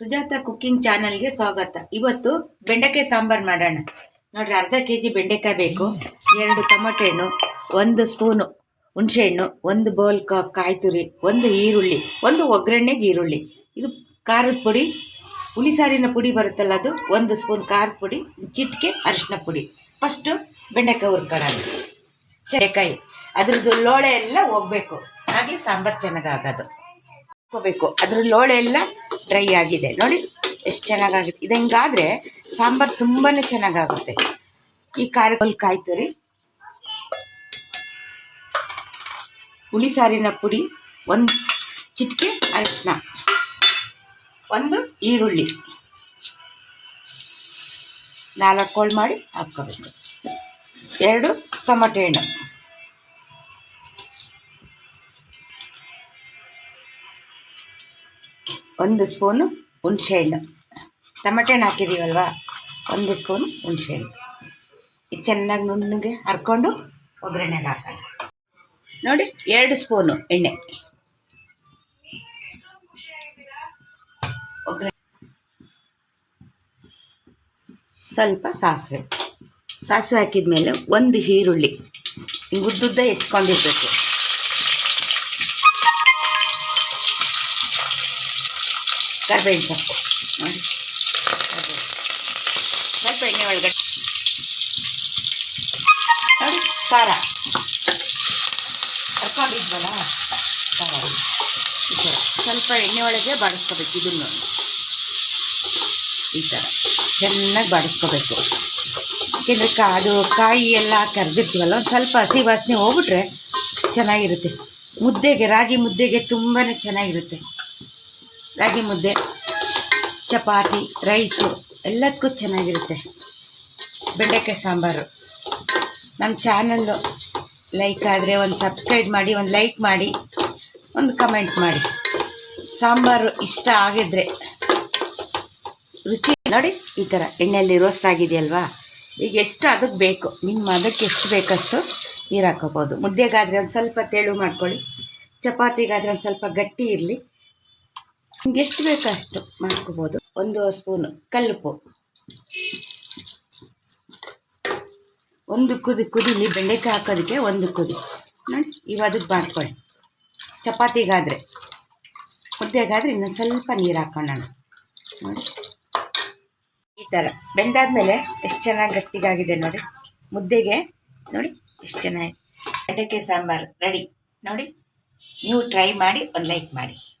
Sujata cooking ಚಾನಲ್ಗೆ ಸ್ವಾಗತ. ಇವತ್ತು ಬೆಂಡೆಕಾಯಿ ಸಾಂಬಾರು ಮಾಡೋಣ. ನೋಡ್ರಿ, ಅರ್ಧ ಕೆ ಜಿ ಬೆಂಡೆಕಾಯಿ ಬೇಕು. ಎರಡು ಟೊಮೊಟೊ ಹಣ್ಣು, ಒಂದು ಸ್ಪೂನು ಹುಣಸೆಹಣ್ಣು ಒಂದು ಬೌಲ್ ಕಾಯಿ ತುರಿ ಒಂದು ಈರುಳ್ಳಿ, ಒಂದು ಒಗ್ಗರಣೆಗೆ ಈರುಳ್ಳಿ. ಇದು ಖಾರದ ಪುಡಿ ಹುಳಿ ಸಾರಿನ ಪುಡಿ ಬರುತ್ತಲ್ಲ ಅದು, ಒಂದು ಸ್ಪೂನ್ ಖಾರದ ಪುಡಿ, ಚಿಟಿಕೆ, ಅರಿಶಿನ ಪುಡಿ. ಫಸ್ಟು ಬೆಂಡೆಕಾಯಿ ಹುರ್ಕೊಳ್ಳೋಣ ಚರೆಕಾಯಿ ಅದ್ರದ್ದು ಲೋಳೆ ಎಲ್ಲ ಹೋಗ್ಬೇಕು. ಹಾಗೆ ಸಾಂಬಾರು ಚೆನ್ನಾಗಾಗೋದು. ಹಾಕ್ಕೋಬೇಕು ಅದ್ರ ಲೋಳೆ ಎಲ್ಲ ಡ್ರೈ ಆಗಿದೆ. ನೋಡಿ, ಎಷ್ಟು ಚೆನ್ನಾಗಾಗುತ್ತೆ ಇದು ಹಿಂಗಾದ್ರೆ ಸಾಂಬಾರು ತುಂಬಾ ಚೆನ್ನಾಗಾಗುತ್ತೆ. ಈ ಖಾರಗಳು ಕಾಯ್ತು ರೀ ಹುಳಿ ಸಾರಿನ ಪುಡಿ, ಒಂದು ಚಿಟಿಕೆ ಅರಿಶಿನ, ಒಂದು ಈರುಳ್ಳಿ. ನಾಲ್ಕು ಕೋಳು ಮಾಡಿ ಹಾಕ್ಕೋಬೇಕು. ಎರಡು ಟೊಮಟೆ ಹಣ್ಣು ಒಂದು ಸ್ಪೂನು ಹುಣಸೆಹಣ್ಣು. ಟಮಟೆ ಹಣ್ಣು ಹಾಕಿದ್ದೀವಲ್ವ? ಒಂದು ಸ್ಪೂನು ಹುಣಸೆಹಣ್ಣು. ಇದು ಚೆನ್ನಾಗಿ ನುಣ್ಣಗೆ ಹರ್ಕೊಂಡು ಒಗ್ಗರಣೆಗೆ ಹಾಕೋಣ. ನೋಡಿ, ಎರಡು ಸ್ಪೂನು ಎಣ್ಣೆ. ಒಗ್ಗರಣೆ. ಸ್ವಲ್ಪ ಸಾಸಿವೆ. ಸಾಸಿವೆ ಹಾಕಿದ್ಮೇಲೆ ಒಂದು ಈರುಳ್ಳಿ. ಹಿಂಗೆ ಉದ್ದುದ್ದ ಹೆಚ್ಕೊಂಡಿರ್ಬೇಕು. ಕರ್ಬೇವಿನ ಸೊಪ್ಪು ನೋಡಿ. ಸ್ವಲ್ಪ ಎಣ್ಣೆ ಒಳಗಡೆ ನೋಡಿ ಖಾರ ಕರ್ಕೊಂಡಿದ್ವಲ್ಲ ಈ ಥರ ಸ್ವಲ್ಪ ಎಣ್ಣೆ ಒಳಗೆ ಬಾಡಿಸ್ಕೋಬೇಕು ಇದನ್ನು. ಈ ಥರ ಚೆನ್ನಾಗಿ ಬಾಡಿಸ್ಕೋಬೇಕು. ಯಾಕೆಂದರೆ ಕಾ ಅದು ಕಾಯಿ ಎಲ್ಲ ಕರೆದಿರ್ತೀವಲ್ಲ, ಒಂದು ಸ್ವಲ್ಪ ಹಸಿ ವಾಸನೆ ಹೋಗ್ಬಿಟ್ರೆ ಚೆನ್ನಾಗಿರುತ್ತೆ. ಮುದ್ದೆಗೆ, ರಾಗಿ ಮುದ್ದೆಗೆ ತುಂಬಾ ಚೆನ್ನಾಗಿರುತ್ತೆ. ರಾಗಿ ಮುದ್ದೆ, ಚಪಾತಿ, ರೈಸು, ಎಲ್ಲದಕ್ಕೂ ಚೆನ್ನಾಗಿರುತ್ತೆ. ಬೆಂಡೆಕಾಯಿ ಸಾಂಬಾರು. ನಮ್ಮ ಚಾನಲ್ಲು ಲೈಕ್ ಆದರೆ ಒಂದು ಸಬ್ಸ್ಕ್ರೈಬ್ ಮಾಡಿ, ಒಂದು ಲೈಕ್ ಮಾಡಿ, ಒಂದು ಕಮೆಂಟ್ ಮಾಡಿ. ಸಾಂಬಾರು ಇಷ್ಟ ಆಗಿದ್ರೆ ರುಚಿ ನೋಡಿ, ಈ ಥರ ಎಣ್ಣೆಯಲ್ಲಿ ರೋಸ್ಟ್ ಆಗಿದೆಯಲ್ವಾ? ಈಗ ಎಷ್ಟು ಅದಕ್ಕೆ ಬೇಕು? ನಿಮ್ಮ ಅದಕ್ಕೆ ಎಷ್ಟು ಬೇಕಷ್ಟು ನೀರು ಹಾಕೋಬೋದು ಮುದ್ದೆಗಾದರೆ ಒಂದು ಸ್ವಲ್ಪ ತೆಳು ಮಾಡ್ಕೊಳ್ಳಿ. ಚಪಾತಿಗಾದರೆ ಒಂದು ಸ್ವಲ್ಪ ಗಟ್ಟಿ ಇರಲಿ. ಎಷ್ಟು ಬೇಕೋ ಅಷ್ಟು ಮಾಡ್ಕೋಬೋದು. ಒಂದು ಸ್ಪೂನು ಕಲ್ಲುಪ್ಪು. ಒಂದು ಕುದಿ, ಕುದಿಲಿ ಬೆಂಡೆಕಾಯಿ ಹಾಕೋದಕ್ಕೆ ಒಂದು ಕುದಿ. ನೋಡಿ ಇವಾಗ ಮಾಡ್ಕೊಳ್ಳಿ. ಚಪಾತಿಗಾದರೆ. ಮುದ್ದೆಗಾದರೆ ಇನ್ನೊಂದು ಸ್ವಲ್ಪ ನೀರು ಹಾಕೋಣ. ನೋಡಿ. ಈ ಥರ ಬೆಂದಾದ್ಮೇಲೆ ಎಷ್ಟು ಚೆನ್ನಾಗಿ ಗಟ್ಟಿಗಾಗಿದೆ ನೋಡಿ. ಮುದ್ದೆಗೆ ನೋಡಿ, ಎಷ್ಟು ಚೆನ್ನಾಗಿ. ಬೆಂಡೆಕಾಯಿ ಸಾಂಬಾರು ರೆಡಿ ನೋಡಿ. ನೀವು ಟ್ರೈ ಮಾಡಿ, ಒಂದು ಲೈಕ್ ಮಾಡಿ.